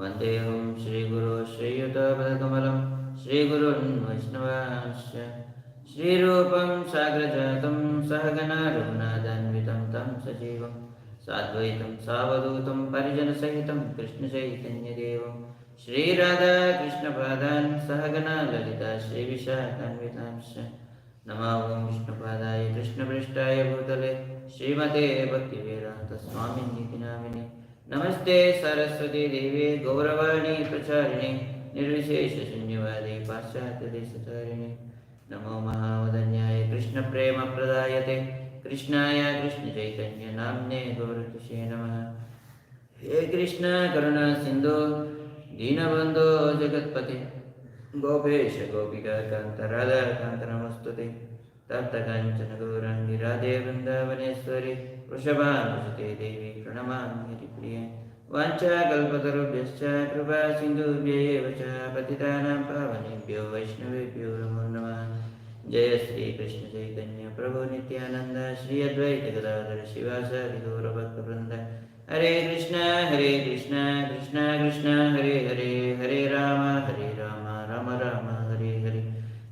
वन्देऽहं श्रीगुरो श्रीयुतपदकमलं श्रीगुरुन् वैष्णवांश्च श्रीरूपं साग्रजातं सहगणा रघुनादान्वितं तं सजीवं साद्वैतं सावधूतं परिजनसहितं कृष्णचैतन्यदेवं श्रीराधाकृष्णपादान् सहगणा ललिता श्रीविशाखान्वितांश्च नमः ॐ विष्णुपादाय कृष्णपृष्ठाय भूतले श्रीमते भक्तिवेदान्तस्वामिन्यति नामिनि ನಮಸ್ತೆ ಸರಸ್ವತಿ ದೇವಿ ಗೌರವಾಣಿ ಪ್ರಚಾರಿಣಿ, ನಿರ್ವಿಶೇಷ ಶೂನ್ಯವಾದಿ ಪಾಶ್ಚಾತ್ಯ ದೇಶಧಾರಿಣಿ. ನಮೋ ಮಹಾವದನ್ಯಾಯ ಕೃಷ್ಣ ಪ್ರೇಮ ಪ್ರದಾಯತೆ. ಕೃಷ್ಣಾಯ ಕೃಷ್ಣ ಚೈತನ್ಯ ನಾಮ್ನೆ ಗೌರಕೃಷೇ ನಮಃ. ಹೇ ಕೃಷ್ಣ ಕರುಣಾ ಸಿಂಧು, ದೀನಬಂಧು ಜಗತ್ಪತಿ. ಗೋಪೇಶ ಗೋಪಿಕಾ ಕಾಂತ ರಾಧಾಕಾಂತ ನಮಸ್ತುತೆ. गौराङ्गि राधे वृन्दावनेश्वरि वृषभानुसुते देवी प्रणमामि हरिप्रिये वाञ्छाकल्पतरुभ्यश्च कृपा सिन्धुभ्यैव च पतितानां पावनेभ्यो वैष्णवेभ्यो नमो नमः। जय श्रीकृष्ण चैतन्य प्रभु नित्यानन्द, श्री अद्वैत गदाधर शिवासादि गौरभक्तवृन्द। हरे कृष्ण हरे कृष्ण कृष्ण कृष्ण, हरे हरे हरे राम हरे राम राम राम।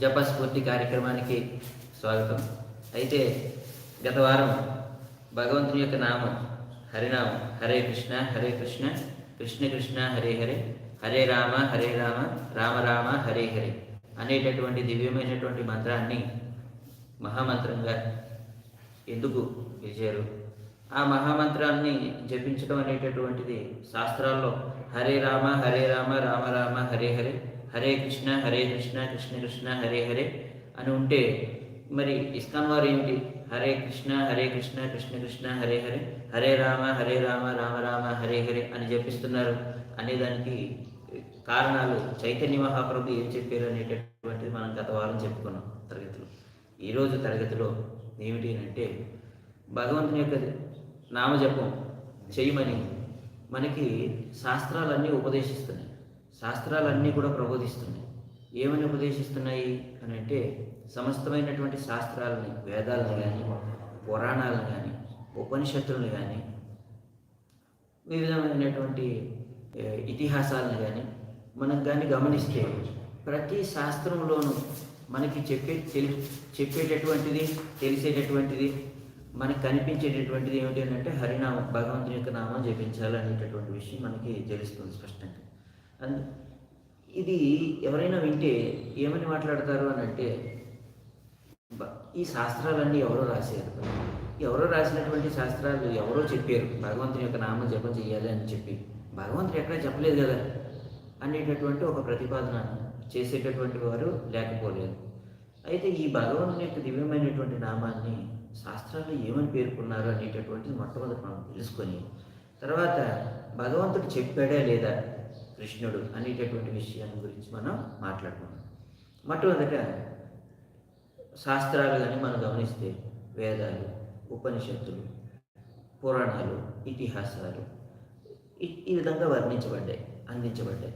జపస్ఫూర్తి కార్యక్రమానికి స్వాగతం. అయితే గత వారం భగవంతుని యొక్క నామం హరినామం. హరే కృష్ణ హరే కృష్ణ కృష్ణ కృష్ణ హరే హరే హరే రామ హరే రామ రామ రామ హరే హరే అనేటటువంటి దివ్యమైనటువంటి మంత్రాన్ని మహామంత్రంగా ఎందుకు పిలిచారు ఆ మహామంత్రాన్ని జపించడం అనేటటువంటిది శాస్త్రాల్లో హరే రామ హరే రామ రామ రామ హరే హరే హరే కృష్ణ హరే కృష్ణ కృష్ణ కృష్ణ హరే హరే అని ఉంటే మరి ఇస్కాన్ వారు ఏంటి? హరే కృష్ణ హరే కృష్ణ కృష్ణ కృష్ణ హరే హరే హరే రామ హరే రామ రామ రామ హరే హరే అని జపిస్తున్నారు అనేదానికి కారణాలు చైతన్య మహాప్రభు ఏం చెప్పారు అనేటటువంటిది మనం గత వారం చెప్పుకున్నాం తరగతిలో. ఈరోజు తరగతిలో ఏమిటి అంటే భగవంతుని యొక్క నామజపం చేయమని మనకి శాస్త్రాలన్నీ ఉపదేశిస్తున్నాయి. శాస్త్రాలన్నీ కూడా ప్రబోధిస్తున్నాయి. ఏమని ఉపదేశిస్తున్నాయి అని అంటే సమస్తమైనటువంటి శాస్త్రాలని వేదాలను కానీ పురాణాలను కానీ ఉపనిషత్తులను కానీ వివిధమైనటువంటి ఇతిహాసాలను కానీ మనం కానీ గమనిస్తే ప్రతి శాస్త్రంలోనూ మనకి చెప్పే తెలి చెప్పేటటువంటిది తెలిసేటటువంటిది మనకి కనిపించేటటువంటిది ఏమిటి అని అంటే హరినామం భగవంతుని యొక్క నామం జపించాలి అనేటటువంటి విషయం మనకి తెలుస్తుంది స్పష్టంగా. అండ్ ఇది ఎవరైనా వింటే ఏమని మాట్లాడతారు అని అంటే ఈ శాస్త్రాలన్నీ ఎవరో రాశారు. ఎవరో రాసినటువంటి శాస్త్రాలు ఎవరో చెప్పారు. భగవంతుని యొక్క నామం జపం చేయాలి అని చెప్పి. భగవంతుడు ఎక్కడ చెప్పలేదు కదా? అనేటటువంటి ఒక ప్రతిపాదన చేసేటటువంటి వారు లేకపోలేదు. అయితే ఈ భగవంతుని యొక్క దివ్యమైనటువంటి నామాన్ని శాస్త్రాలు ఏమని పేర్కొన్నారు అనేటటువంటిది మొట్టమొదటి మనం తెలుసుకొని తర్వాత భగవంతుడు చెప్పాడా లేదా? కృష్ణుడు అనేటటువంటి విషయాన్ని గురించి మనం మాట్లాడుకున్నాం మొట్టమొదట శాస్త్రాలు కానీ మనం గమనిస్తే వేదాలు ఉపనిషత్తులు పురాణాలు ఇతిహాసాలు ఈ- ఈ విధంగా వర్ణించబడ్డాయి అందించబడ్డాయి.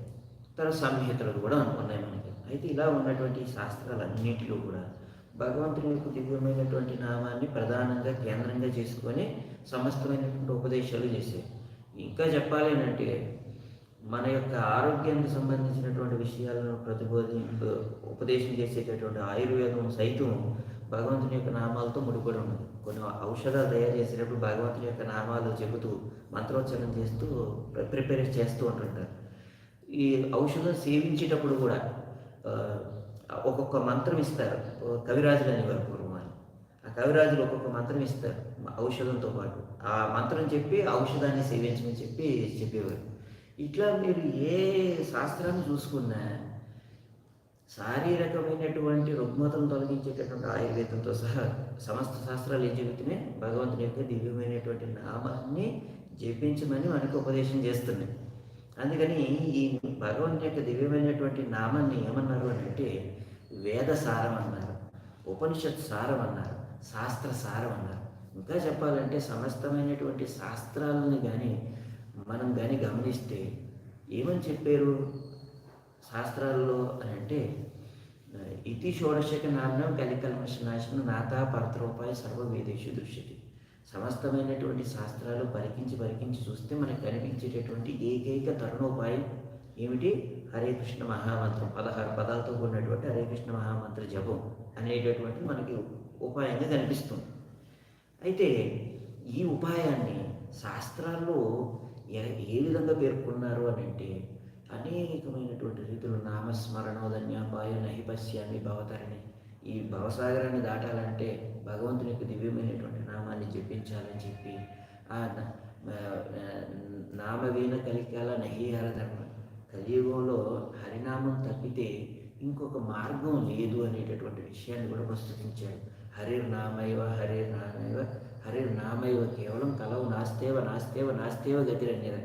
తర్వాత సంహితలు కూడా ఉన్నాయి మనకి. అయితే ఇలా ఉన్నటువంటి శాస్త్రాలన్నింటిలో కూడా భగవంతుని యొక్క దివ్యమైనటువంటి నామాన్ని ప్రధానంగా కేంద్రంగా చేసుకొని సమస్తమైనటువంటి ఉపదేశాలు చేశాయి ఇంకా చెప్పాలి అంటే మన యొక్క ఆరోగ్యానికి సంబంధించినటువంటి విషయాలను ప్రతిబోధి ఉపదేశం చేసేటటువంటి ఆయుర్వేదం సైతం భగవంతుని యొక్క నామాలతో ముడిపడి ఉన్నది. కొన్ని ఔషధాలు తయారు చేసేటప్పుడు భగవంతుని యొక్క నామాలు చెబుతూ మంత్రోచ్చారణ చేస్తూ ప్రిపేర్ చేస్తూ ఉంటుంటారు. ఈ ఔషధం సేవించేటప్పుడు కూడా ఒక్కొక్క మంత్రం ఇస్తారు. కవిరాజులు అనేవారు పూర్వం ఆ కవిరాజులు ఒక్కొక్క మంత్రం ఇస్తారు ఔషధంతో పాటు. ఆ మంత్రం చెప్పి ఔషధాన్ని సేవించమని చెప్పి చెప్పేవారు. ఇట్లా మీరు ఏ శాస్త్రాన్ని చూసుకున్నా శారీరకమైనటువంటి రుగ్మతను తొలగించేటటువంటి ఆయుర్వేదంతో సహా సమస్త శాస్త్రాలు ఏం చెబుతున్నాయి? భగవంతుని యొక్క దివ్యమైనటువంటి నామాన్ని జపించమని మనకు ఉపదేశం చేస్తున్నాయి. అందుకని ఈ భగవంతుని యొక్క దివ్యమైనటువంటి నామాన్ని ఏమన్నారు అని అంటే వేద సారం అన్నారు ఉపనిషత్ సారం అన్నారు శాస్త్ర సారం అన్నారు. ఇంకా చెప్పాలంటే సమస్తమైనటువంటి శాస్త్రాలను కానీ మనం కానీ గమనిస్తే ఏమని చెప్పారు? శాస్త్రాల్లో అని అంటే ఇతి షోడశక మిషన్ నాశనం నాతా పరతరూపాయ సర్వవేదేషు దృశ్యతి. సమస్తమైనటువంటి శాస్త్రాలు పరికించి పరికించి చూస్తే మనకు కనిపించేటటువంటి ఏకైక తరుణోపాయం ఏమిటి? హరే కృష్ణ మహామంత్రం. పదహారు పదాలతో కూడినటువంటి హరే కృష్ణ మహామంత్ర జపం అనేటటువంటి మనకి ఉపాయంగా కనిపిస్తుంది. అయితే ఈ ఉపాయాన్ని శాస్త్రాల్లో ఏ- ఏ విధంగా పేర్కొన్నారు అని అంటే అనేకమైనటువంటి రీతులు నామస్మరణోదన్యాపాయ నహి పశ్యామి భవతరిని ఈ భవసాగరాన్ని దాటాలంటే భగవంతుని యొక్క దివ్యమైనటువంటి నామాన్ని జపించాలని చెప్పి ఆ నామవీణ కలికాల నహీహర ధర్మం. కలియుగంలో హరినామం తప్పితే ఇంకొక మార్గం లేదు అనేటటువంటి విషయాన్ని కూడా ప్రస్తుతించాడు హరిర్ హరిర్నామైవ హరినామైవ కేవలం కలవు నాస్తేవ నాస్తేవ నాస్తేవ గతిరన్యద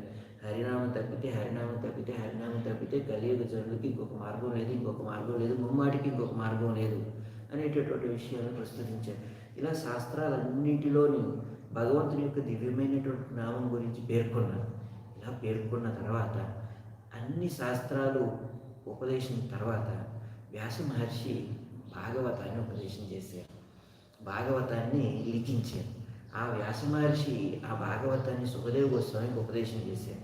హరినామం తప్పితే హరినామం తప్పితే హరినామం తప్పితే కలియుగ జనులకి ఇంకొక మార్గం లేదు ఇంకొక మార్గం లేదు ముమ్మాటికి ఇంకొక మార్గం లేదు అనేటటువంటి విషయాలను ప్రస్తుతించారు ఇలా శాస్త్రాలన్నింటిలోని భగవంతుని యొక్క దివ్యమైనటువంటి నామం గురించి పేర్కొన్నారు ఇలా పేర్కొన్న తర్వాత అన్ని శాస్త్రాలు ఉపదేశం తర్వాత వ్యాస మహర్షి భాగవతాన్ని ఉపదేశం చేశారు. భాగవతాన్ని లిఖించారు. ఆ వ్యాస మహర్షి ఆ భాగవతాన్ని సుఖదేవ గోస్వామికి ఉపదేశం చేశారు.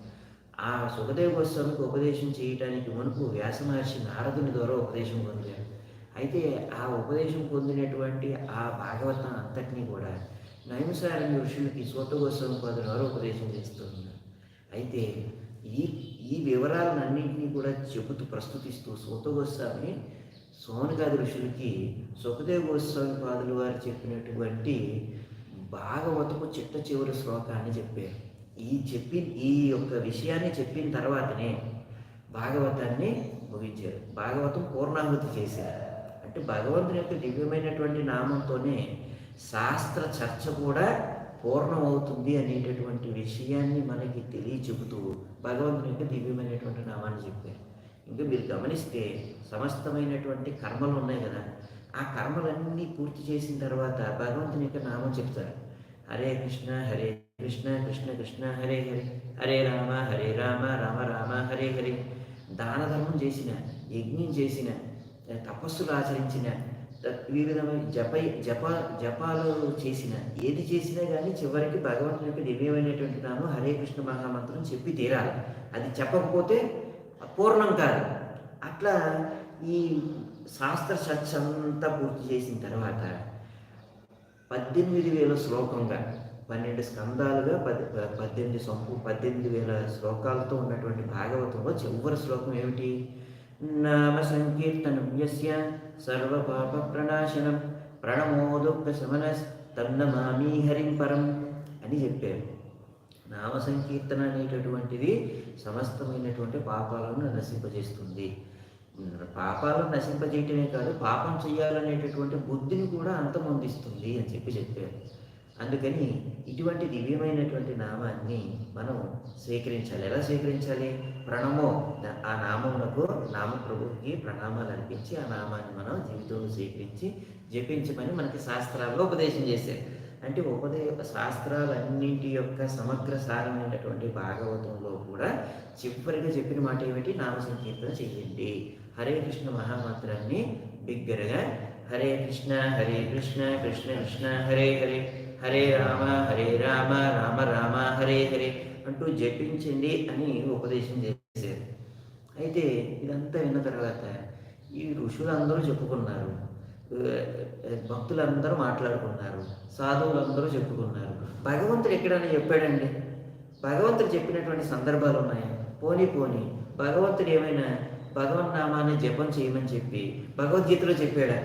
ఆ సుఖదేవ గోస్వామికి ఉపదేశం చేయటానికి మునుపు వ్యాస మహర్షి నారదుని ద్వారా ఉపదేశం పొందారు. అయితే ఆ ఉపదేశం పొందినటువంటి ఆ భాగవతం అంతటినీ కూడా నైమసారణ్య ఋషులకి సూత గోస్వామి పదుల ద్వారా ఉపదేశం చేస్తున్నారు అయితే ఈ ఈ వివరాలన్నింటినీ కూడా చెబుతూ ప్రస్తుతిస్తూ సోత గోస్వామి సోనగాది ఋషులకి సుఖదేవ గోస్వామి పాదులు వారు చెప్పినటువంటి భాగవతపు చిట్ట చివరి శ్లోకాన్ని చెప్పారు. ఈ చెప్పి ఈ యొక్క విషయాన్ని చెప్పిన తర్వాతనే భాగవతాన్ని ముగించారు. భాగవతం పూర్ణాహుతి చేశారు. అంటే భగవంతుని యొక్క దివ్యమైనటువంటి నామంతోనే శాస్త్ర చర్చ కూడా పూర్ణమవుతుంది అనేటటువంటి విషయాన్ని మనకి తెలియచెబుతూ భగవంతుని యొక్క దివ్యమైనటువంటి నామాన్ని చెప్పారు. ఇంకా మీరు గమనిస్తే సమస్తమైనటువంటి కర్మలు ఉన్నాయి కదా. ఆ కర్మలన్నీ పూర్తి చేసిన తర్వాత భగవంతుని యొక్క నామం చెప్తారు. హరే కృష్ణ హరే కృష్ణ కృష్ణ కృష్ణ హరే హరే. హరే రామ హరే రామ రామ రామ హరే హరే. దాన ధర్మం చేసిన యజ్ఞం చేసిన తపస్సులు ఆచరించిన వివిధమైన జప జప జపాలు చేసిన ఏది చేసినా కానీ చివరికి భగవంతుని యొక్క దివ్యమైనటువంటి నామం హరే కృష్ణ మహామంత్రం చెప్పి తీరాలి. అది చెప్పకపోతే పూర్ణం కాదు. అట్లా ఈ శాస్త్ర సత్సంతా పూర్తి చేసిన తర్వాత పద్దెనిమిది వేల శ్లోకంగా పన్నెండు స్కందాలుగా పది పద్దెనిమిది సొంపు పద్దెనిమిది వేల శ్లోకాలతో ఉన్నటువంటి భాగవతంలో చివరి శ్లోకం ఏమిటి? నామ సంకీర్తనం యస్య సర్వ పాప ప్రణాశనం ప్రణమో దుఃఖ శమనస్ తన్నమామి హరిం పరం అని చెప్పారు. నామ సంకీర్తన అనేటటువంటిది సమస్తమైనటువంటి పాపాలను నశింపజేస్తుంది. పాపాలను నశింపజేయటమే కాదు పాపం చేయాలనేటటువంటి బుద్ధిని కూడా అంతమొందిస్తుంది అని చెప్పి చెప్పారు. అందుకని ఇటువంటి దివ్యమైనటువంటి నామాన్ని మనం స్వీకరించాలి. ఎలా స్వీకరించాలి? ప్రణమో ఆ నామమునకు నామప్రభుకి ప్రణామాలు అనిపించి ఆ నామాన్ని మనం జీవితంలో స్వీకరించి జపించమని మనకి శాస్త్రాల్లో ఉపదేశం చేశారు. అంటే ఉపదే శాస్త్రాలన్నింటి యొక్క సమగ్ర సారమైనటువంటి భాగవతంలో కూడా చివరిగా చెప్పిన మాట ఏమిటి? నామ సంకీర్తన చేయండి. హరే కృష్ణ మహామంత్రాన్ని బిగ్గరగా హరే కృష్ణ హరే కృష్ణ కృష్ణ కృష్ణ హరే హరే హరే రామ హరే రామ రామ రామ హరే హరే అంటూ జపించండి అని ఉపదేశం చేశారు. అయితే ఇదంతా విన్న తర్వాత ఈ ఋషులందరూ చెప్పుకున్నారు. భక్తులందరూ మాట్లాడుకున్నారు. సాధువులందరూ చెప్పుకున్నారు. భగవంతుడు ఎక్కడైనా చెప్పాడండి? భగవంతుడు చెప్పినటువంటి సందర్భాలు ఉన్నాయి? పోనీ పోనీ. భగవంతుడు ఏమైనా భగవన్ నామాన్ని జపం చేయమని చెప్పి భగవద్గీతలో చెప్పాడు.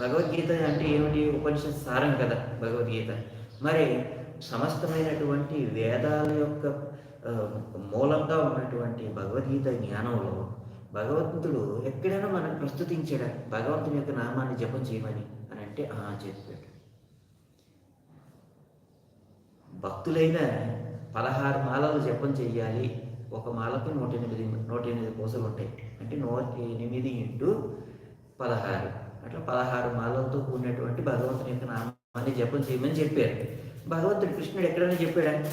భగవద్గీత అంటే ఏమిటి? ఉపనిషత్ సారం కదా భగవద్గీత. మరి సమస్తమైనటువంటి వేదాల యొక్క మూలంగా ఉన్నటువంటి భగవద్గీత జ్ఞానంలో భగవంతుడు ఎక్కడైనా మనకు ప్రస్తుతించాడా? భగవంతుని యొక్క నామాన్ని జపం చేయమని అని అంటే ఆ చెప్పాడు. భక్తులైన పదహారు మాలలు జపం చేయాలి ఒక మాలకు నూట ఎనిమిది నూట ఎనిమిది పూసలు ఉంటాయి అంటే నూట ఎనిమిది ఇంటూ పదహారు. అట్లా పదహారు మాలలతో కూడినటువంటి భగవంతుని యొక్క నామాన్ని జపం చేయమని చెప్పారు. భగవంతుడు కృష్ణుడు ఎక్కడైనా చెప్పాడా?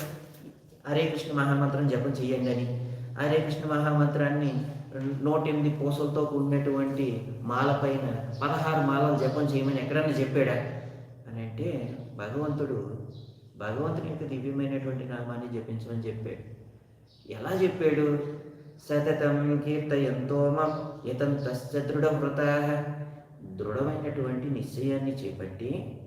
హరే కృష్ణ మహామంత్రం జపం చేయండి అని. హరే కృష్ణ మహామంత్రాన్ని నూట ఎనిమిది పూసలతో కూడినటువంటి మాల పైన పదహారు మాలలు జపం చేయమని ఎక్కడన్నా చెప్పాడా? అని అంటే భగవంతుడు భగవంతుని యొక్క దివ్యమైనటువంటి నామాన్ని జపించమని చెప్పాడు. ఎలా చెప్పాడు? సతతం కీర్తయంతో మం ఇతం తశ్చ దృఢమైనటువంటి నిశ్చయాన్ని చేపట్టి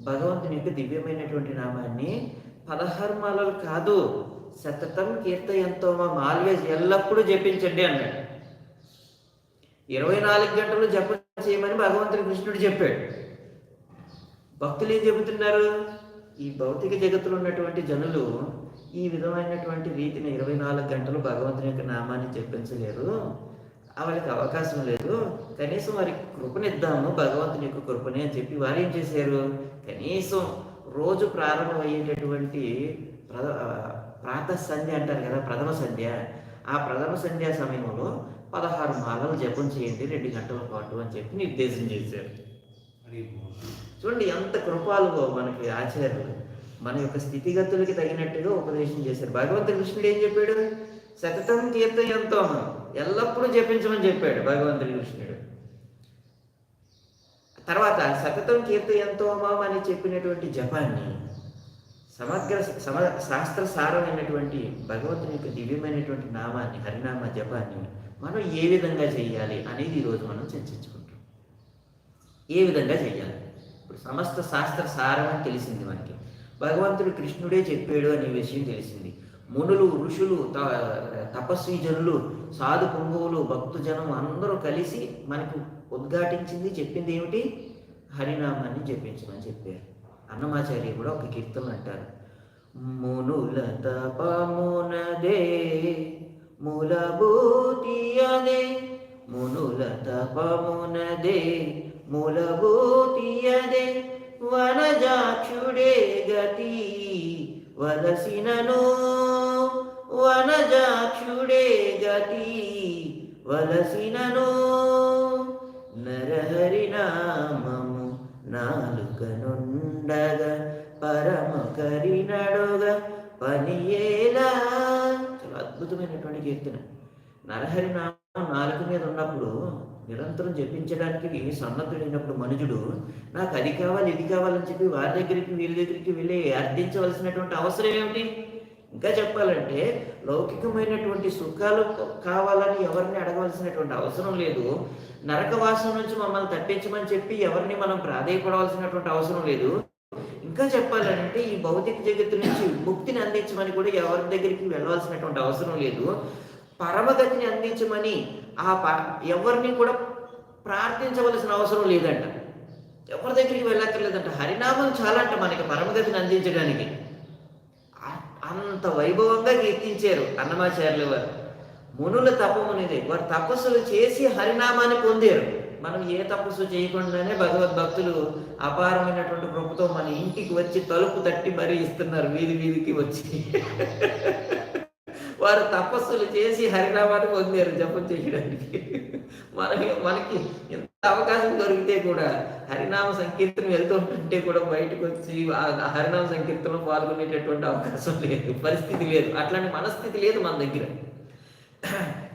భగవంతుని యొక్క దివ్యమైనటువంటి నామాన్ని పదహారు మాలలు కాదు సతతం కీర్తయంతో మం ఆల్వేజ్ ఎల్లప్పుడూ జపించండి అన్నాడు. ఇరవై నాలుగు గంటలు జపం చేయమని భగవంతుడు కృష్ణుడు చెప్పాడు. భక్తులు ఏం చెబుతున్నారు? ఈ భౌతిక జగత్తులో ఉన్నటువంటి జనులు ఈ విధమైనటువంటి రీతిని ఇరవై నాలుగు గంటలు భగవంతుని యొక్క నామాన్ని చెప్పించలేరు వాళ్ళకి అవకాశం లేదు. కనీసం వారికి కృపనిద్దాము భగవంతుని యొక్క కృపని అని చెప్పి వారు ఏం చేశారు? కనీసం రోజు ప్రారంభమయ్యేటటువంటి ప్ర ప్రాత సంధ్య అంటారు కదా ప్రథమ సంధ్య. ఆ ప్రథమ సంధ్యా సమయంలో పదహారు మాలలు జపం చేయండి రెండు గంటల పాటు అని చెప్పి నిర్దేశం చేశారు. చూడండి ఎంత కృపాలుగో మనకి ఆచార్యులు. మన యొక్క స్థితిగతులకి తగినట్టుగా ఉపదేశం చేశారు. భగవంతుడు కృష్ణుడు ఏం చెప్పాడు? సతతం కీర్తయంతో ఎల్లప్పుడూ జపించమని చెప్పాడు భగవంతుడి కృష్ణుడు. తర్వాత సతతం కీర్తయంతోమం అని చెప్పినటువంటి జపాన్ని సమగ్ర సమ శాస్త్ర సారమైనటువంటి భగవంతుని యొక్క దివ్యమైనటువంటి నామాన్ని హరినామ జపాన్ని మనం ఏ విధంగా చేయాలి అనేది ఈరోజు మనం చర్చించుకుంటాం ఏ విధంగా చేయాలి? ఇప్పుడు సమస్త శాస్త్ర సారం అని తెలిసింది మనకి. భగవంతుడు కృష్ణుడే చెప్పాడు అనే విషయం తెలిసింది. మునులు ఋషులు త- తపస్వీజనులు సాధు పొంగువులు భక్తుజనం అందరూ కలిసి మనకు ఉద్ఘాటించింది చెప్పింది ఏమిటి? హరినామాన్ని చెప్పించమని చెప్పారు. అన్నమాచార్య కూడా ఒక కీర్తన అంటారు. మునుల తపమునదే మూలభూతియదే మునుల తపమునదే మూలభూతియదే వనజాక్షుడే గతి వలసినను. వనజాక్షుడే గతి వలసినను. నరహరి నామము నాలుకనుండగా పరమ కరినడుగా పనియేలా. చాలా అద్భుతమైనటువంటి కీర్తన. నరహరి నామ నాలుక మీద ఉన్నప్పుడు నిరంతరం జపించడానికి సన్నద్ధుడైనప్పుడు మనుజుడు నాకు అది కావాలి ఇది కావాలని చెప్పి వారి దగ్గరికి వీరి దగ్గరికి వెళ్ళి అర్థించవలసినటువంటి అవసరం ఏమిటి? ఇంకా చెప్పాలంటే లౌకికమైనటువంటి సుఖాలు కావాలని ఎవరిని అడగవలసినటువంటి అవసరం లేదు. నరకవాసం నుంచి మమ్మల్ని తప్పించమని చెప్పి ఎవరిని మనం ప్రాధాయపడవలసినటువంటి అవసరం లేదు. ఇంకా చెప్పాలంటే ఈ భౌతిక జగత్తు నుంచి ముక్తిని అందించమని కూడా ఎవరి దగ్గరికి వెళ్ళవలసినటువంటి అవసరం లేదు. పరమగతిని అందించమని ఆ ప ఎవరిని కూడా ప్రార్థించవలసిన అవసరం లేదంట. ఎవరి దగ్గరికి వెళ్ళక్కర్లేదంట హరినామం చాలా అంట మనకి పరమగతిని అందించడానికి. అంత వైభవంగా కీర్తించారు అన్నమాచార్యులు వారు. మునుల తపమునిది వారు తపస్సులు చేసి హరినామాన్ని పొందారు. మనం ఏ తపస్సు చేయకుండానే భగవద్భక్తులు అపారమైనటువంటి కృపతో మన ఇంటికి వచ్చి తలుపు తట్టి మరీ ఇస్తున్నారు. వీధి వీధికి వచ్చి. వారు తపస్సులు చేసి హరినామాన్ని పొందారు జపం చేయడానికి. మనకి మనకి ఎంత అవకాశం దొరికితే కూడా హరినామ సంకీర్తన వెళ్తూ ఉంటుంటే కూడా బయటకు వచ్చి హరినామ సంకీర్తనలో పాల్గొనేటటువంటి అవకాశం లేదు పరిస్థితి లేదు. అట్లాంటి మనస్థితి లేదు మన దగ్గర.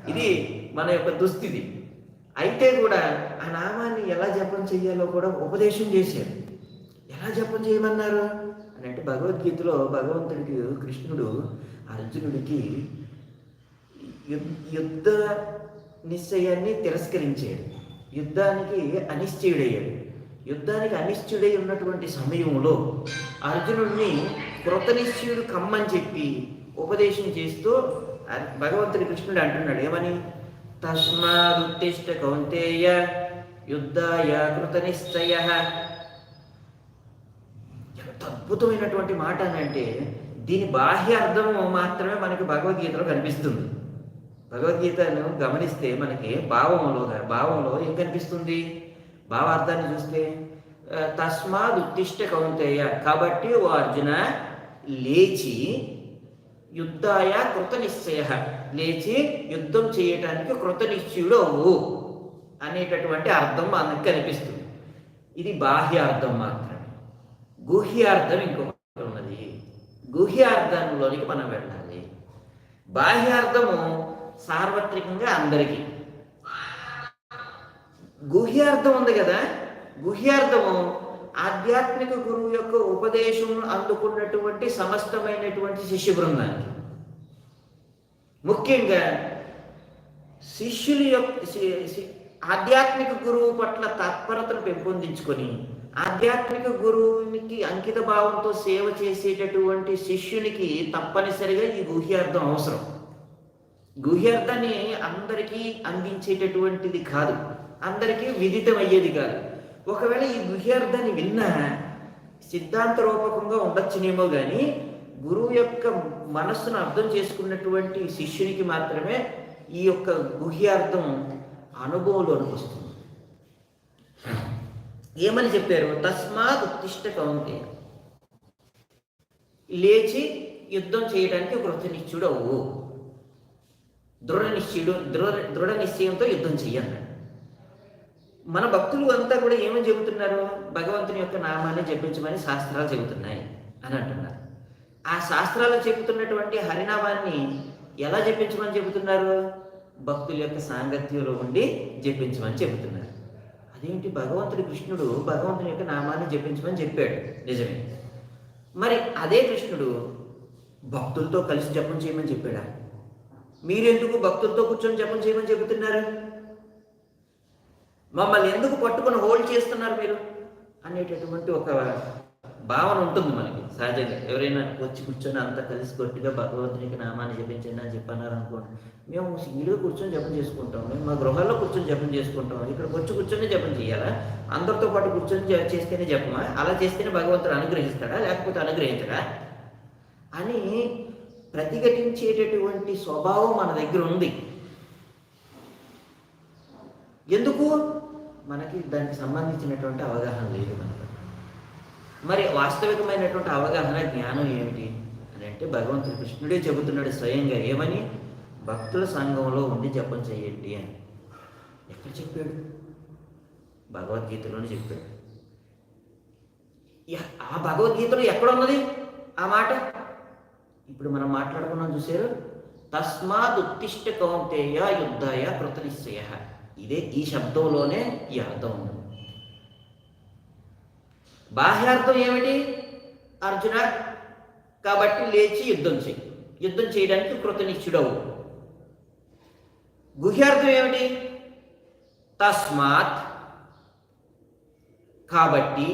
ఇది మన యొక్క దుస్థితి. అయితే కూడా ఆ నామాన్ని ఎలా జపం చేయాలో కూడా ఉపదేశం చేశారు. ఎలా జపం చేయమన్నారు? అని అంటే భగవద్గీతలో భగవంతుడికి కృష్ణుడు అర్జునుడికి యుద్ధ నిశ్చయాన్ని తిరస్కరించాడు యుద్ధానికి అనిశ్చయుడయ్యాడు. యుద్ధానికి అనిశ్చయుడై ఉన్నటువంటి సమయంలో అర్జునుడిని కృత నిశ్చయుడు కమ్మని చెప్పి ఉపదేశం చేస్తూ భగవంతుడి కృష్ణుడు అంటున్నాడు. ఏమని? తస్మాదుత్తిష్ట కౌంతేయ యుద్ధాయ కృత నిశ్చయ. ఎంత అద్భుతమైనటువంటి మాట అని అంటే దీని బాహ్య అర్థం మాత్రమే మనకి భగవద్గీతలో కనిపిస్తుంది. భగవద్గీతను గమనిస్తే మనకి భావంలో భావంలో ఏం కనిపిస్తుంది? భావార్థాన్ని చూస్తే తస్మాత్ ఉత్తిష్ట కౌంతేయ. కాబట్టి ఓ అర్జున లేచి యుద్ధాయ కృత నిశ్చయ లేచి యుద్ధం చేయటానికి కృత నిశ్చయుడు అవు అనేటటువంటి అర్థం మనకు కనిపిస్తుంది. ఇది బాహ్య అర్థం మాత్రమే. గుహ్యార్థం ఇంకొకటి ఉన్నది. గుహ్యార్థంలోనికి మనం వెళ్ళాలి. బాహ్యార్థము సార్వత్రికంగా అందరికీ. గుహ్యార్థం ఉంది కదా? గుహ్యార్థము ఆధ్యాత్మిక గురువు యొక్క ఉపదేశం అందుకున్నటువంటి సమస్తమైనటువంటి శిష్య బృందానికి. ముఖ్యంగా శిష్యుల యొక్క ఆధ్యాత్మిక గురువు పట్ల తత్పరతను పెంపొందించుకొని ఆధ్యాత్మిక గురువునికి అంకిత భావంతో సేవ చేసేటటువంటి శిష్యునికి తప్పనిసరిగా ఈ గుహ్యార్థం అవసరం. గుహ్యార్థాన్ని అందరికీ అందించేటటువంటిది కాదు. అందరికీ విదితం అయ్యేది కాదు. ఒకవేళ ఈ గుహ్యార్థాన్ని విన్నా సిద్ధాంత రూపకంగా ఉండొచ్చునేమో కానీ గురువు యొక్క మనస్సును అర్థం చేసుకున్నటువంటి శిష్యునికి మాత్రమే ఈ యొక్క గుహ్యార్థం అనుభవంలోనికి వస్తుంది. ఏమని చెప్పారు? తస్మాత్ ఉత్తిష్ట కౌంతే లేచి యుద్ధం చేయడానికి కృతనిశ్చుడు దృఢ నిశ్చయుడు దృఢ దృఢ నిశ్చయంతో యుద్ధం చెయ్యన్నాడు మన భక్తులు అంతా కూడా ఏమని చెబుతున్నారు? భగవంతుని యొక్క నామాన్ని జపించమని శాస్త్రాలు చెబుతున్నాయి అని అంటున్నారు. ఆ శాస్త్రాలు చెబుతున్నటువంటి హరినామాన్ని ఎలా జపించమని చెబుతున్నారు? భక్తుల యొక్క సాంగత్యంలో ఉండి జపించమని చెబుతున్నారు. అదేంటి? భగవంతుడి కృష్ణుడు భగవంతుని యొక్క నామాన్ని జపించమని చెప్పాడు. నిజమే. మరి అదే కృష్ణుడు భక్తులతో కలిసి జపం చేయమని చెప్పాడా? మీరెందుకు భక్తులతో కూర్చొని జపం చేయమని చెబుతున్నారు? మమ్మల్ని ఎందుకు పట్టుకొని హోల్డ్ చేస్తున్నారు మీరు? అనేటటువంటి ఒక భావన ఉంటుంది మనకి సహజంగా. ఎవరైనా వచ్చి కూర్చొని అంతా కలిసి గట్టిగా భగవంతునికి నామాన్ని జపించండి అని చెప్పన్నారు అనుకోండి మేము సింగిల్గా కూర్చొని జపం చేసుకుంటాం. మేము మా గృహాల్లో కూర్చొని జపం చేసుకుంటాం. ఇక్కడ వచ్చి కూర్చొని జపం చేయాలా? అందరితో పాటు కూర్చొని చేస్తేనే జపమా? అలా చేస్తేనే భగవంతుడు అనుగ్రహిస్తాడా? లేకపోతే అనుగ్రహించడా? అని ప్రతిఘటించేటటువంటి స్వభావం మన దగ్గర ఉంది. ఎందుకు? మనకి దానికి సంబంధించినటువంటి అవగాహన లేదు మనకు. మరి వాస్తవికమైనటువంటి అవగాహన జ్ఞానం ఏమిటి? అని అంటే భగవంతుడు కృష్ణుడే చెబుతున్నాడు స్వయంగా ఏమని? భక్తుల సంఘంలో ఉండి జపం చేయండి అని. ఎక్కడ చెప్పాడు? భగవద్గీతలోనే చెప్పాడు. ఆ భగవద్గీతలో ఎక్కడ ఉన్నది ఆ మాట? ఇప్పుడు మనం మాట్లాడుకున్నాం చూసారు తస్మాత్ ఉత్తిష్ట కౌంతేయ యుద్ధాయ కృతనిశ్చయ. ఇదే ఈ శబ్దంలోనే ఈ అర్థం. ఉంది బాహ్యార్థం ఏమిటి? అర్జున కాబట్టి లేచి యుద్ధం చేయి. యుద్ధం చేయడానికి కృతనిశ్చుడవు గుహ్యార్థం ఏమిటి? తస్మాత్. కాబట్టి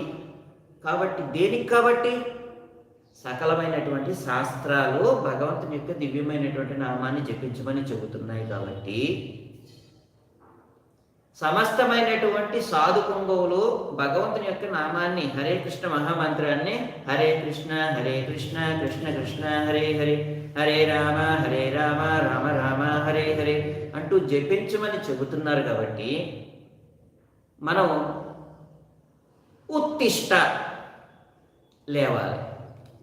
కాబట్టి దేనికి కాబట్టి? సకలమైనటువంటి శాస్త్రాలు భగవంతుని యొక్క దివ్యమైనటువంటి నామాన్ని జపించమని చెబుతున్నాయి కాబట్టి సమస్తమైనటువంటి సాధు కుంభవులు భగవంతుని యొక్క నామాన్ని హరే కృష్ణ మహామంత్రాన్ని హరే కృష్ణ హరే కృష్ణ కృష్ణ కృష్ణ హరే హరే హరే రామ హరే రామ రామ రామ హరే హరే అంటూ జపించమని చెబుతున్నారు కాబట్టి మనం ఉత్తిష్ట లేవాలి.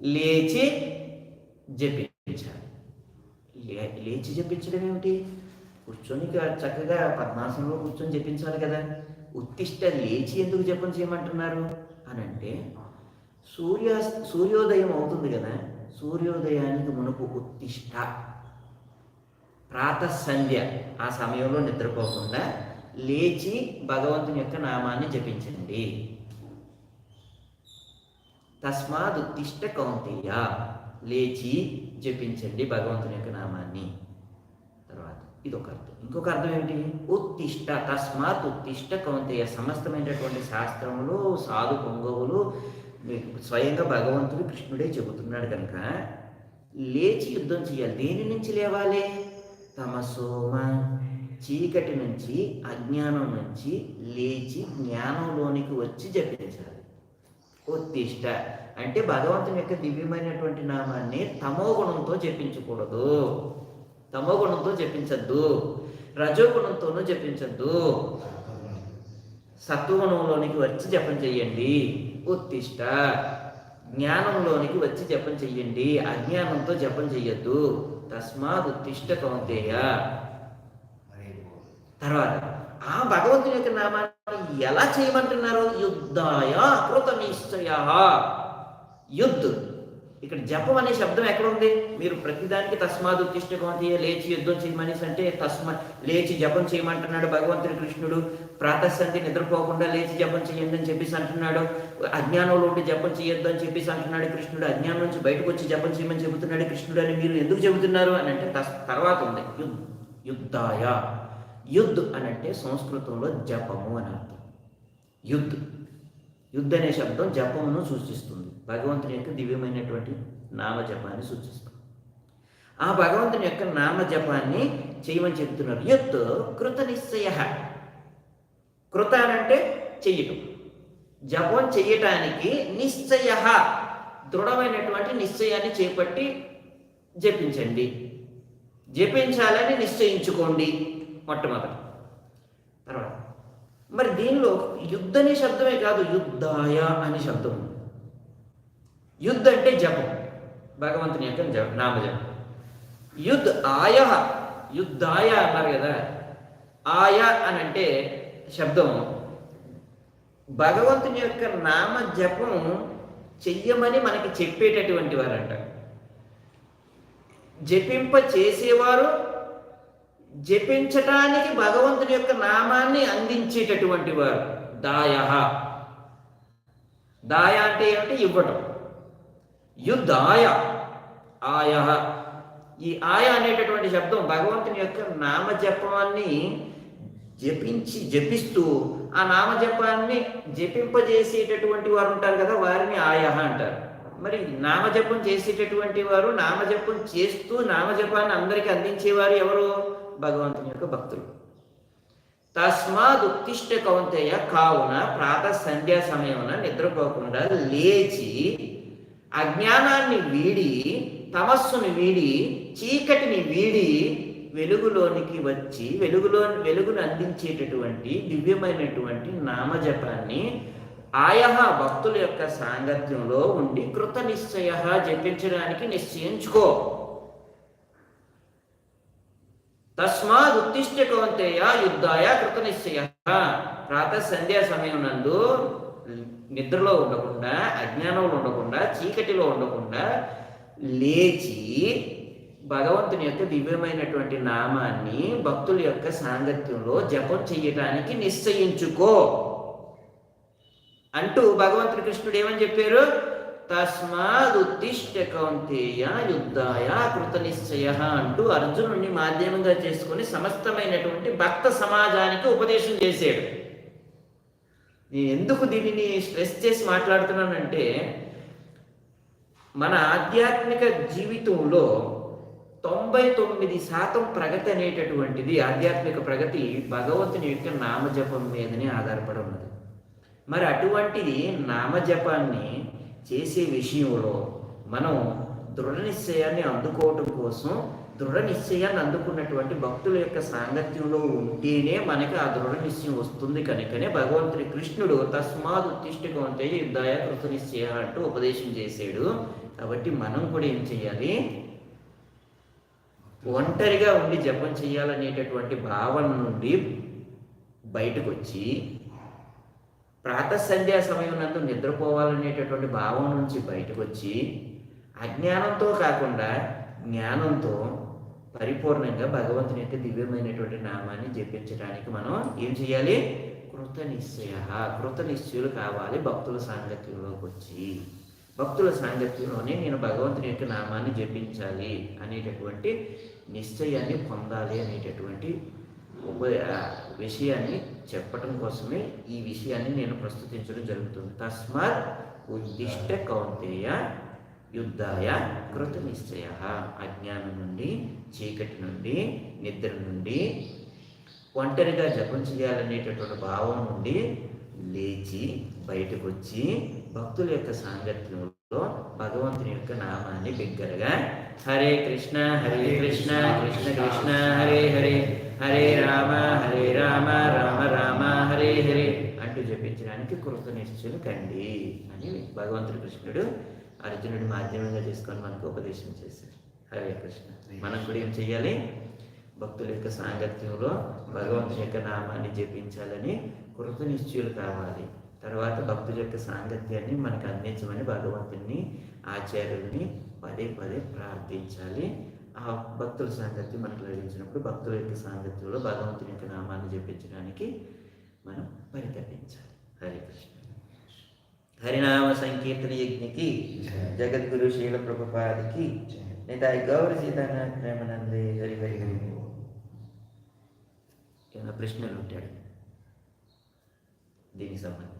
లేచి జపించాలి. లేచి జపించడం ఏమిటి? కూర్చొని చక్కగా పద్మాసనంలో కూర్చొని జపించాలి కదా. ఉత్తిష్ట లేచి ఎందుకు జపం చేయమంటున్నారు? అని అంటే సూర్య సూర్యోదయం అవుతుంది కదా. సూర్యోదయానికి మునుపు ఉత్తిష్ట ప్రాత సంధ్య ఆ సమయంలో నిద్రపోకుండా లేచి భగవంతుని యొక్క నామాన్ని జపించండి. తస్మాత్ ఉత్తిష్ట కౌంతేయ. లేచి జపించండి భగవంతుని యొక్క నామాన్ని. తర్వాత ఇది ఒక అర్థం. ఇంకొక అర్థం ఏమిటి? ఉత్తిష్ట తస్మాత్ ఉత్తిష్ట కౌంతేయ. సమస్తమైనటువంటి శాస్త్రములు సాధు పొంగవులు స్వయంగా భగవంతుడు కృష్ణుడే చెబుతున్నాడు కనుక లేచి యుద్ధం చేయాలి. దేని నుంచి లేవాలి? తమసోమ చీకటి నుంచి అజ్ఞానం నుంచి లేచి జ్ఞానంలోనికి వచ్చి జపించాలి. ఉత్తిష్ట. అంటే భగవంతుని యొక్క దివ్యమైనటువంటి నామాన్ని తమో గుణంతో జపించకూడదు. తమో గుణంతో జపించద్దు. రజోగుణంతోనూ జపించద్దు. సత్వగుణంలోనికి వచ్చి జపం చెయ్యండి. ఉత్తిష్ట. జ్ఞానంలోనికి వచ్చి జపం చెయ్యండి. అజ్ఞానంతో జపం చెయ్యొద్దు. తస్మాత్ ఉత్తిష్ట కౌంతేయ. తర్వాత ఆ భగవంతుని యొక్క నామాన్ని ఎలా చేయమంటున్నారు? యుద్ధాయ కృతనిశ్చయ. యుద్ధ్. ఇక్కడ జపం అనే శబ్దం ఎక్కడ ఉంది మీరు ప్రతిదానికి తస్మాత్ ఉత్తిష్ట లేచి యుద్ధం చేయమనేసి అంటే తస్మా లేచి జపం చేయమంటున్నాడు భగవంతుడు కృష్ణుడు. ప్రాతస్సంతి నిద్రపోకుండా లేచి జపం చేయండి అని చెప్పేసి అంటున్నాడు. అజ్ఞానంలో ఉండి జపం చేయొద్దు అని చెప్పేసి అంటున్నాడు కృష్ణుడు. అజ్ఞానం నుంచి బయటకు వచ్చి జపం చేయమని చెబుతున్నాడు కృష్ణుడు అని మీరు ఎందుకు చెబుతున్నారు? అని అంటే తస్- తర్వాత ఉంది. యుద్ యుద్ధాయ. యుద్ధ్ అని అంటే సంస్కృతంలో జపము అని అర్థం. యుద్ధ్. యుద్ధ్ అనే శబ్దం జపమును సూచిస్తుంది. భగవంతుని యొక్క దివ్యమైనటువంటి నామ జపాన్ని సూచిస్తుంది. ఆ భగవంతుని యొక్క నామ జపాన్ని చేయమని చెప్తున్నారు. యుత్ కృత నిశ్చయ. కృత అని అంటే చెయ్యటం. జపం చెయ్యటానికి నిశ్చయ. దృఢమైనటువంటి నిశ్చయాన్ని చేపట్టి జపించండి. జపించాలని నిశ్చయించుకోండి మొట్టమొదటి. మరి దీనిలో యుద్ధ అనే శబ్దమే కాదు యుద్ధాయ అనే శబ్దం. యుద్ధ అంటే జపం. భగవంతుని యొక్క జప నామజపం. యుద్ ఆయ యుద్ధాయ అన్నారు కదా. ఆయ అని అంటే శబ్దం. భగవంతుని యొక్క నామ జపం చెయ్యమని మనకి చెప్పేటటువంటి వారంట. జపింప చేసేవారు జపించటానికి భగవంతుని యొక్క నామాన్ని అందించేటటువంటి వారు. దాయ దాయ అంటే ఏమిటి? ఇవ్వటం. యుద్ధాయ. ఆయ ఈ ఆయ అనేటటువంటి శబ్దం భగవంతుని యొక్క నామజపాన్ని జపించి జపిస్తూ ఆ నామజపాన్ని జపింపజేసేటటువంటి వారు ఉంటారు కదా వారిని ఆయ అంటారు. మరి నామజపం చేసేటటువంటి వారు నామజపం చేస్తూ నామజపాన్ని అందరికీ అందించేవారు ఎవరు? భగవంతుని యొక్క భక్తులు. తస్మాత్ ఉత్తిష్ట కౌంతేయ కావున ప్రాత సంధ్యా సమయమున నిద్రపోకుండా లేచి అజ్ఞానాన్ని వీడి తమస్సుని వీడి చీకటిని వీడి వెలుగులోనికి వచ్చి వెలుగులో వెలుగును అందించేటటువంటి దివ్యమైనటువంటి నామజపాన్ని ఆయా భక్తుల యొక్క సాంగత్యంలో ఉండి కృత నిశ్చయ జపించడానికి నిశ్చయించుకో. తస్మాత్ ఉత్తిష్టకవంతేయ యుద్ధాయ కృత నిశ్చయ ప్రాత సంధ్యా సమయం నందు నిద్రలో ఉండకుండా అజ్ఞానంలో ఉండకుండా చీకటిలో ఉండకుండా లేచి భగవంతుని యొక్క దివ్యమైనటువంటి నామాన్ని భక్తుల యొక్క సాంగత్యంలో జపం చేయటానికి నిశ్చయించుకో. అంటూ భగవంతుడు కృష్ణుడు ఏమని చెప్పారు? తస్మాద్ ఉత్తిష్ట కౌంతేయ యుద్ధాయ కృత నిశ్చయ అంటూ అర్జునుడిని మాధ్యమంగా చేసుకుని సమస్తమైనటువంటి భక్త సమాజానికి ఉపదేశం చేశాడు. నేను ఎందుకు దీనిని స్ట్రెస్ చేసి మాట్లాడుతున్నానంటే మన ఆధ్యాత్మిక జీవితంలో తొంభై తొమ్మిది శాతం ప్రగతి అనేటటువంటిది ఆధ్యాత్మిక ప్రగతి భగవంతుని యొక్క నామజపం మీదనే ఆధారపడి ఉన్నది. మరి అటువంటిది నామజపాన్ని చేసే విషయంలో మనం దృఢ నిశ్చయాన్ని అందుకోవటం కోసం దృఢ నిశ్చయాన్ని అందుకున్నటువంటి భక్తుల యొక్క సాంగత్యంలో ఉంటేనే మనకి ఆ దృఢ నిశ్చయం వస్తుంది కనుకనే భగవంతుడి కృష్ణుడు తస్మాత్ ఉత్తిష్ఠగా ఉంటే యుద్ధాయ కృత నిశ్చయ అంటూ ఉపదేశం చేశాడు. కాబట్టి మనం కూడా ఏం చేయాలి? ఒంటరిగా ఉండి జపం చేయాలనేటటువంటి భావన నుండి బయటకు వచ్చి ప్రాతసంధ్యా సమయం నందు నిద్రపోవాలనేటటువంటి భావం నుంచి బయటకు వచ్చి అజ్ఞానంతో కాకుండా జ్ఞానంతో పరిపూర్ణంగా భగవంతుని యొక్క దివ్యమైనటువంటి నామాన్ని జపించడానికి మనం ఏం చేయాలి? కృత నిశ్చయ కృత నిశ్చయులు కావాలి భక్తుల సాంగత్యంలోకి వచ్చి భక్తుల సాంగత్యంలోనే నేను భగవంతుని యొక్క నామాన్ని జపించాలి అనేటటువంటి నిశ్చయాన్ని పొందాలి అనేటటువంటి ఉపయ విషయాన్ని చెప్పటం కోసమే ఈ విషయాన్ని నేను ప్రస్తుతించడం జరుగుతుంది. తస్మాత్ ఉద్దిష్ట కౌంతేయ యుద్ధాయ కృత నిశ్చయ. అజ్ఞానం నుండి చీకటి నుండి నిద్ర నుండి ఒంటరిగా జపం చేయాలనేటటువంటి భావం నుండి లేచి బయటకు వచ్చి భక్తుల యొక్క సాంగత్యంలో భగవంతుని యొక్క నామాన్ని బిగ్గరగా హరే కృష్ణ హరే కృష్ణ కృష్ణ కృష్ణ హరే హరే హరే రామ హరే రామ రామ రామ హరే హరే అంటూ జపించడానికి కృత నిశ్చయులు కండి అని భగవంతుడు కృష్ణుడు అర్జునుడి మాధ్యమంగా చేసుకొని మనకు ఉపదేశం చేశారు. హరే కృష్ణ. మనం కూడా ఏం చేయాలి భక్తుల యొక్క సాంగత్యంలో భగవంతుని యొక్క నామాన్ని జపించాలని కృత నిశ్చయులు కావాలి. తర్వాత భక్తుల యొక్క సాంగత్యాన్ని మనకు అందించమని భగవంతుని ఆచార్యుల్ని పదే పదే ప్రార్థించాలి. ఆ భక్తుల సాంగత్యం మనకు లభించినప్పుడు భక్తుల యొక్క సాంగత్యంలో భగవంతుని యొక్క నామాన్ని జపించడానికి మనం పరితపించాలి. హరే కృష్ణ. హరినామ సంకీర్తన యజ్ఞకి జగద్గురు శీల ప్రభుపాదికి నితాయి గౌర సీతాన ప్రేమనందే హరి హరి. హరి ఏమైనా ప్రశ్నలు ఉంటాడు దీనికి సంబంధించి.